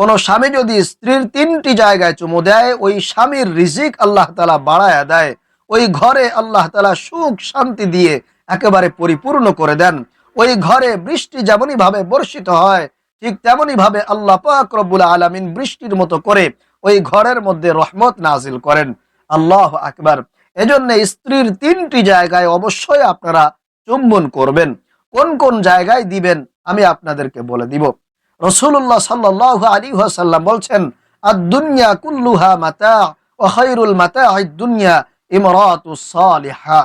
কোন স্বামী যদি স্ত্রীর তিনটি জায়গায় চুমু দেয়, ওই স্বামীর রিজিক আল্লাহ তালা বাড়ায় দেয়। ওই ঘরে আল্লাহ তালা সুখ শান্তি দিয়ে একেবারে পরিপূর্ণ করে দেন। ওই ঘরে বৃষ্টি যেমনই ভাবে বর্ষিত হয়, ঠিক তেমনই ভাবে আল্লাহ পাক আলমিন বৃষ্টির মতো করে ওই ঘরের মধ্যে রহমত নাজিল করেন। আল্লাহ আকবার। এজন্য স্ত্রীর তিনটি জায়গায় অবশ্যই আপনারা চুম্বন করবেন। কোন কোন জায়গায় দিবেন, আমি আপনাদেরকে বলে দিব। রসুল্লাহ সাল্লাহ আলী সাল্লাম বলছেন আর দুনিয়া কুল্লুহা মাতা ও খৈরুল মাতা দুনিয়া ইমরাতুসালিহা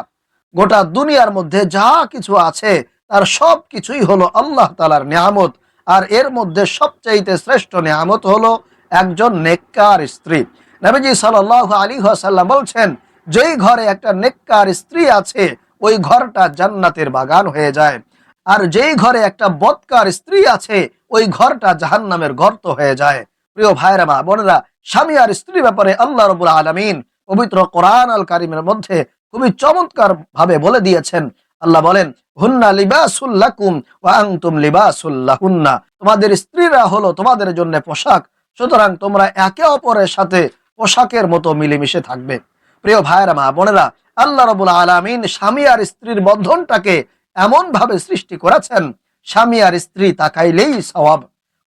গোটা দুনিয়ার মধ্যে যা কিছু আছে, তার সব কিছুই হলো আল্লাহ তালার নিয়ামত। আর এর মধ্যে সবচাইতে শ্রেষ্ঠ নিয়ামত হলো একজন নেককার স্ত্রী। নবীজি সাল্লাহ আলী সাল্লাম বলছেন, যেই ঘরে একটা নেককার স্ত্রী আছে, ওই ঘরটা জান্নাতের বাগান হয়ে যায়। আর যেই ঘরে একটা বৎকার স্ত্রী আছে ওই ঘরটা জাহান জাহান্নামের গর্ত হয়ে যায়। প্রিয় ভাইরা মা বোনেরা, স্বামী আর স্ত্রী ব্যাপারে আল্লাহ রবুল আলমিন পবিত্র কোরআন আল কারিমের মধ্যে খুবই চমৎকার ভাবে বলে দিয়েছেন। আল্লাহ বলেন, হুন্না লিবাসুল্লাকুম ওয়াংতুম লিবাসুল্লাহুন্না তোমাদের স্ত্রীরা হলো তোমাদের জন্য পোশাক, সুতরাং তোমরা একে অপরের সাথে পোশাকের মতো মিলেমিশে থাকবে। প্রিয় ভাইরা মা বোনেরা, আল্লাহ রবুল আলমিন স্বামী আর স্ত্রীর বন্ধনটাকে এমন ভাবে সৃষ্টি করেছেন স্বামী আর স্ত্রী তাকাইলেই সওয়াব,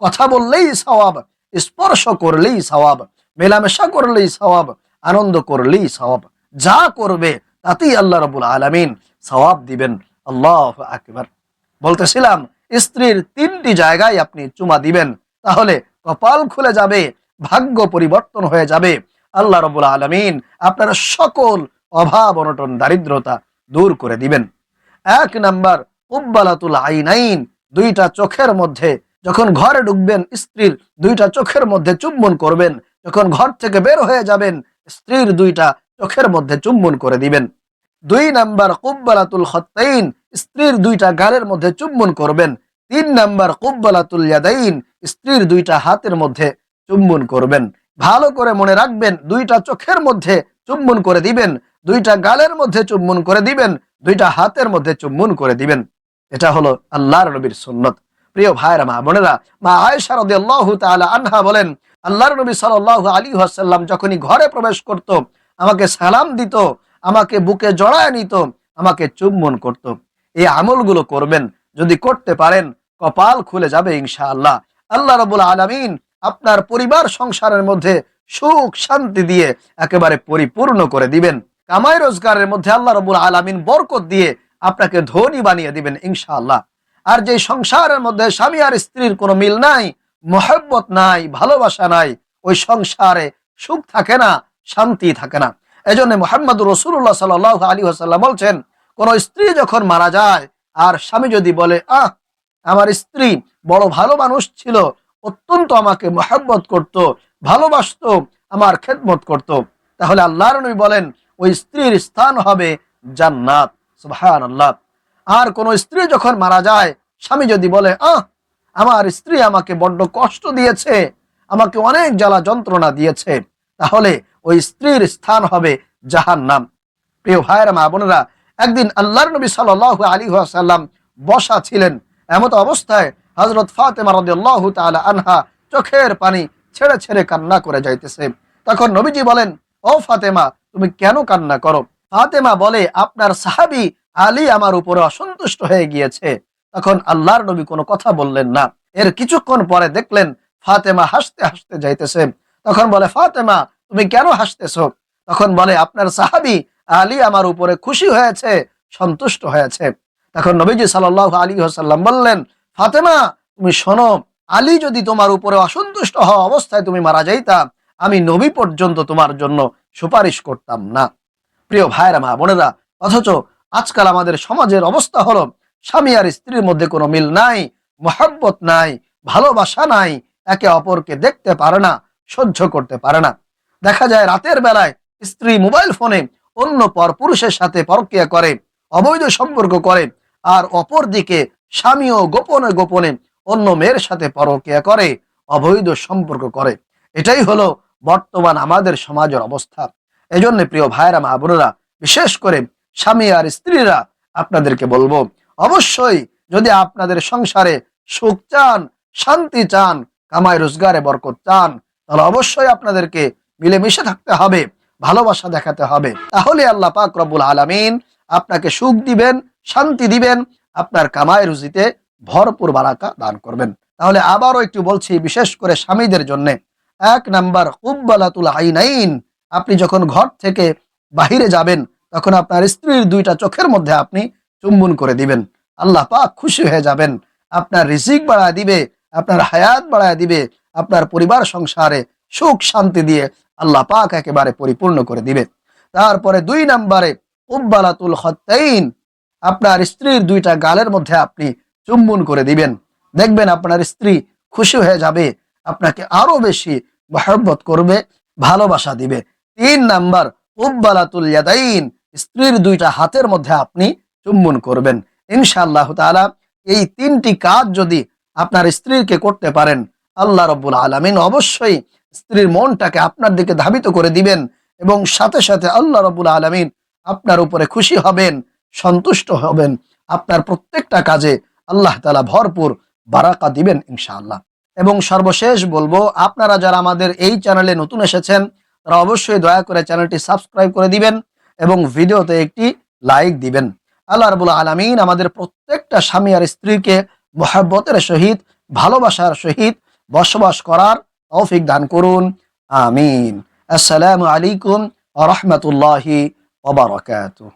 কথা বললেই সওয়াব, স্পর্শ করলেই সওয়াব, মেলামেশা করলেই সওয়াব, আনন্দ করলেই সওয়াব, যা করবে তাতেই আল্লাহ রবুল আলমিন সওয়াব দিবেন। আল্লাহ আকবার। বলতেছিলাম, স্ত্রীর তিনটি জায়গায় আপনি চুমা দিবেন, তাহলে কপাল খুলে যাবে, ভাগ্য পরিবর্তন হয়ে যাবে। আল্লাহ রবুল আলমিন আপনার সকল অভাব অনটন দারিদ্রতা দূর করে দিবেন। এক নাম্বার উব্বালাতুল আইনাইন, দুইটা চোখের মধ্যে। যখন ঘরে ঢুকবেন, স্ত্রীর দুইটা চোখের মধ্যে চুম্বন করবেন। যখন ঘর থেকে বের হয়ে যাবেন, স্ত্রীর দুইটা চোখের মধ্যে চুম্বন করে দিবেন। দুই নাম্বার কুব্বালাতুল খত্তাইন, স্ত্রীর দুইটা গালের মধ্যে চুম্বন করবেন। তিন নাম্বার কুব্বালাতুল ইয়াদাইন, স্ত্রীর দুইটা হাতের মধ্যে চুম্বন করবেন। ভালো করে মনে রাখবেন, দুইটা চোখের মধ্যে চুম্বন করে দিবেন, দুইটা গালের মধ্যে চুম্বন করে দিবেন, দুইটা হাতের মধ্যে চুম্বন করে দিবেন। এটা হলো আল্লাহর নবীর সুন্নত। প্রিয় ভাইরা মা বোনেরা, মা আয়েশা রাদিয়াল্লাহু আনহা বলেন, আল্লাহর নবী সাল্লাল্লাহু আলাইহি ওয়াসাল্লাম যখনই ঘরে প্রবেশ করত, আমাকে সালাম দিত, আমাকে বুকে জড়ায় নিত, আমাকে চুম্বন করত। এই আমলগুলো করবেন, যদি করতে পারেন, কপাল খুলে যাবে ইনশাআল্লাহ। আল্লাহ রবুল আলমিন আপনার পরিবার সংসারের মধ্যে সুখ শান্তি দিয়ে একেবারে পরিপূর্ণ করে দিবেন। কামাই রোজগারের মধ্যে আল্লাহ রবুল আলমিন বরকত দিয়ে আপনাকে ধনী বানিয়ে দিবেন, ইনশাআল্লাহ। আর যে সংসারের মধ্যে স্বামী আর স্ত্রীর কোনো মিল নাই, মহব্বত নাই, ভালোবাসা নাই, ওই সংসারে সুখ থাকে না, শান্তি থাকে না। এজন্য মোহাম্মদ রসুল্লাহ সাল আলী আসাল্লাম বলছেন, কোন স্ত্রী যখন মারা যায়, আর স্বামী যদি বলে, আহ, আমার স্ত্রী বড় ভালো মানুষ ছিল, অত্যন্ত আমাকে মহাব্বত করত, ভালোবাসত, আমার খেদমত করত, তাহলে আল্লাহর নবী বলেন, ওই স্ত্রীর স্থান হবে জান্নাত। সুবহান আল্লাহ আর কোন স্ত্রী যখন মারা যায়, স্বামী যদি বলে, আহ, আমার স্ত্রী আমাকে বড্ড কষ্ট দিয়েছে, আমাকে অনেক জ্বালা যন্ত্রণা দিয়েছে, তাহলে ওই স্ত্রীর স্থান হবে জাহান নাম প্রিয় ভাইয়েরা, মা বোনেরা, একদিন আল্লাহর নবী সাল আলী সাল্লাম বসা ছিলেন, এমত অবস্থায় হজরত ফাতেমা তালা আনহা চোখের পানি ছেড়ে ছেড়ে কান্না করে যাইতেছে। তখন নবীজি বলেন, ও ফাতেমা, তুমি কেন কান্না করো? ফাতেমা বলে, আপনার সাহাবি আলী আমার উপরে অসন্তুষ্ট হয়ে গিয়েছে। তখন আল্লাহর নবী কোনো কথা বললেন না। এর কিছুক্ষণ পরে দেখলেন ফাতেমা হাসতে হাসতে যাইতেছে। তখন বলে, ফাতেমা, তুমি কেন হাসতেছ? তখন বলে, আপনার সাহাবি আলী আমার উপরে খুশি হয়েছে, সন্তুষ্ট হয়েছে। তখন নবীজি সাল আলী সাল্লাম বললেন, ফাতেমা, তুমি শোনো, আলী যদি তোমার উপরে অসন্তুষ্ট হওয়া অবস্থায় তুমি মারা যাইতা, আমি নবী পর্যন্ত তোমার জন্য সুপারিশ করতাম না। প্রিয় ভাইরা মা বোনেরা, অথচ আজকাল আমাদের সমাজের অবস্থা হলো, স্বামী আর স্ত্রীর মধ্যে কোনো মিল নাই, মহাব্বত নাই, ভালোবাসা নাই, একে অপরকে দেখতে পারে না, সহ্য করতে পারে না। দেখা যায় রাতের বেলায় স্ত্রী মোবাইল ফোনে অন্য পর পুরুষের সাথে পরক্রিয়া করে, অবৈধ সম্পর্ক করে, আর অপর দিকে স্বামীও গোপনে গোপনে অন্য মেয়ের সাথে পরকিয়া করে, অবৈধ সম্পর্ক করে। এটাই হলো বর্তমান আমাদের সমাজের অবস্থা। এজন্য প্রিয় ভাইরা মা বোনেরা, বিশেষ করে স্বামী আর স্ত্রীরা আপনাদেরকে বলব, অবশ্যই যদি আপনাদের সংসারে সুখ চান, শান্তি চান, কামাই রোজগারে বরকত চান, তাহলে অবশ্যই আপনাদেরকে মিলেমিশে থাকতে হবে, ভালোবাসা দেখাতে হবে। তাহলে আল্লাহ পাক রব্বুল আলামিন আপনাকে সুখ দিবেন, শান্তি দিবেন, আপনার কামাই রুজিতে ভরপুর বারাকা দান করবেন। তাহলে আবারও একটু বলছি, বিশেষ করে স্বামীদের জন্য। এক নাম্বার উব্বালাতুল আইনাইন আপনি যখন ঘর থেকে বাহিরে যাবেন, তখন আপনার স্ত্রীর দুইটা চোখের মধ্যে আপনি চুম্বন করে দিবেন। আল্লাহ পাক খুশি হয়ে যাবেন। আপনার রিজিক বাড়ায় দিবে, আপনার হায়াত বাড়ায় দিবে, আপনার পরিবার সংসারে সুখ শান্তি দিয়ে আল্লাহ পাক একেবারে পরিপূর্ণ করে দিবে। তারপরে দুই নম্বরে, উব্বালাতুল হত্যাইন আপনার স্ত্রীর দুইটা গালের মধ্যে আপনি চুম্বন করে দিবেন। দেখবেন আপনার স্ত্রী খুশি হয়ে যাবে, আপনাকে আরও বেশি মহব্বত করবে, ভালোবাসা দিবে। তিন নাম্বার, উব্বালাতুল ইয়াদাইন, স্ত্রীর দুইটা হাতের মধ্যে আপনি চুম্বন করবেন। ইনশাআল্লাহ তাআলা এই তিনটি কাজ যদি আপনার স্ত্রীকে করতে পারেন, আল্লাহ রব্বুল আলমিন অবশ্যই স্ত্রীর মনটাকে আপনার দিকে ধাবিত করে দিবেন এবং সাথে সাথে আল্লাহ রব্বুল আলমিন আপনার উপরে খুশি হবেন, সন্তুষ্ট হবেন। আপনার প্রত্যেকটা কাজে আল্লাহ তালা ভরপুর বারাকা দিবেন ইনশাআল্লাহ। এবং সর্বশেষ বলব, আপনারা যারা আমাদের এই চ্যানেলে নতুন এসেছেন তারা অবশ্যই দয়া করে চ্যানেলটি সাবস্ক্রাইব করে দিবেন এবং ভিডিওতে একটি লাইক দিবেন। আল্লাহ রবুল আলমিন আমাদের প্রত্যেকটা স্বামী আর স্ত্রীকে মহাব্বতের সহিত, ভালোবাসার সহিত বসবাস করার তৌফিক দান করুন। আমিন। আসসালামু আলাইকুম আ রহমতুল্লাহি ওবরাকাতুহ